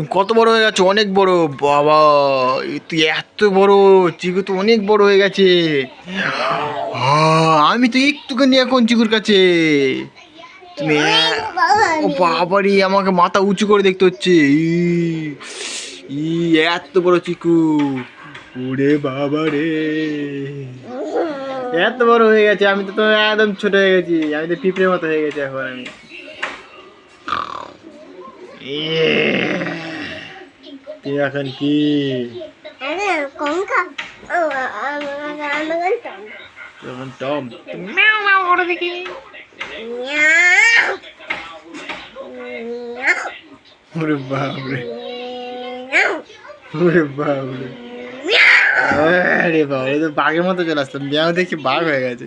তুমি কত বড় হয়ে গেছো? অনেক বড়। বাবা তুই এত বড় চিকু তো অনেক বড় হয়ে গেছে। আমি তো একটুখানি এখন চিকুর কাছে। তুমি ও বাবারি আমাকে মাথা উঁচু করে দেখতে হচ্ছে। ই, এত বড় চিকু। ওরে বাবা রে এত বড় হয়ে গেছে আমি তো তোমার একদম ছোট হয়ে গেছি। আমি তো পিঁপড়ের মতো হয়ে গেছি এখন আমি। ইয়ে। তুই এখন কি এখন টম ওরে বাপরে ওরে বাপরে আরে বাবা এই তো বাঘের মতো চলে আসতাম দেখি বাঘ হয়ে গেছে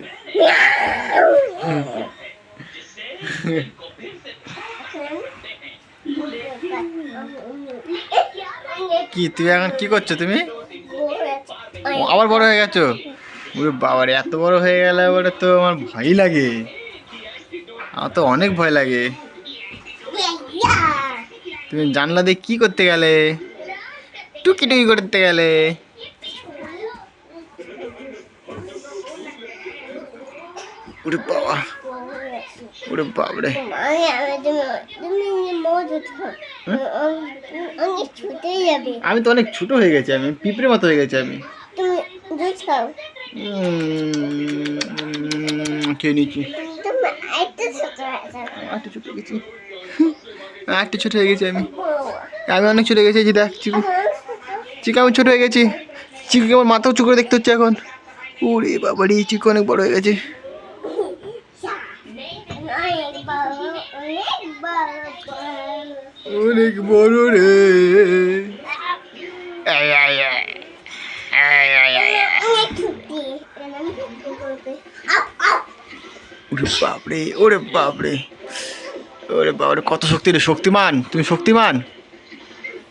কি তুমি এখন কি করছ তুমি? আবার বড় হয়ে গেছো? ওরে বাবারে এত বড় হয়ে গেলে এবারে তো আমার ভয় লাগে। আমার তো অনেক ভয় লাগে। তুমি জানলা দিয়ে কি করতে গেলে? টুকি টুকি করতে গেলে? ওরে বাবা ওরে বাবরে। আমি তো অনেক ছোট হয়ে গেছি আমি পিঁপড়ে মতো হয়ে গেছি আমি। খেয়ে নিচ্ছি। একটা ছোট হয়ে গেছি। একটু ছোট হয়ে গেছি আমি। আমি অনেক ছোট হয়ে গেছি দেখ চিকু। চিকু আমি ছোট হয়ে গেছি। চিকুকে আমার মাথা উঁচু করে দেখতে হচ্ছে এখন। ওরে বাবা রে চিকু অনেক বড় হয়ে গেছে। অনেক বড় রে। ওরে বাপরে ওরে বাপরে। ওরে বাপরে, কত শক্তি রে, শক্তিমান। তুমি শক্তিমান?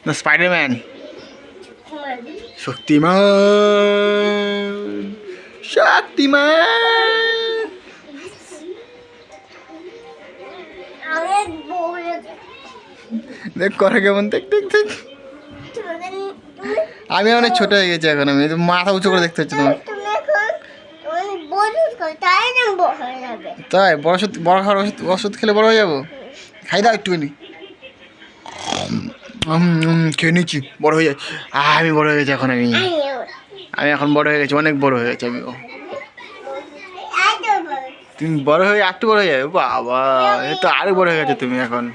না স্পাইডারম্যান শক্তিমান। শক্তিমান। দেখ, করে কেমন দেখ দেখ দেখ। আমি অনেক ছোট হয়ে গেছি এখন, আমি মাথা উঁচু করে দেখতে হচ্ছে তোমার তাই, বড় ওষুধ, বড় খাওয়ার ওষুধ ওষুধ খেলে বড় হয়ে যাব? খাই দাও একটুখানি খেয়ে নিচ্ছি, বড় হয়ে যায় আমি বড় হয়ে গেছি এখন আমি। আমি এখন বড় হয়ে গেছি, অনেক বড় হয়ে গেছি আমি তুমি বড় হয়ে, একটু বড় হয়ে যাবে, বাবা। এ তো আরও বড় হয়ে গেছো তুমি এখন।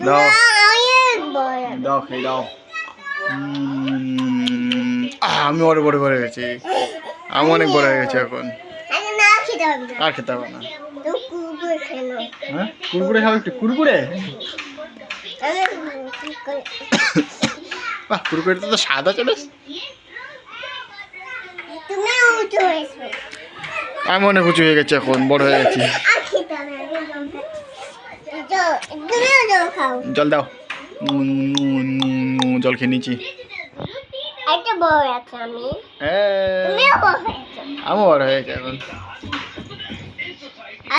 দাও। দাও। খাই দাও আমি অনেক বড় বড় হয়ে গেছি। আমি অনেক বড় হয়ে গেছি এখন। আরে খেতে হবে না। হ্যাঁ? কুরকুরে খাবে একটু? কুরকুরে? বাহ কুরকুরে তো সাদা চলে আমি অনেক উঁচু হয়ে গেছি এখন বড় হয়ে গেছি। জল দাও। জল খেয়ে নিচ্ছি। বড় হ্যাঁ। তুমিও বড় হয়েছো হয়ে এখন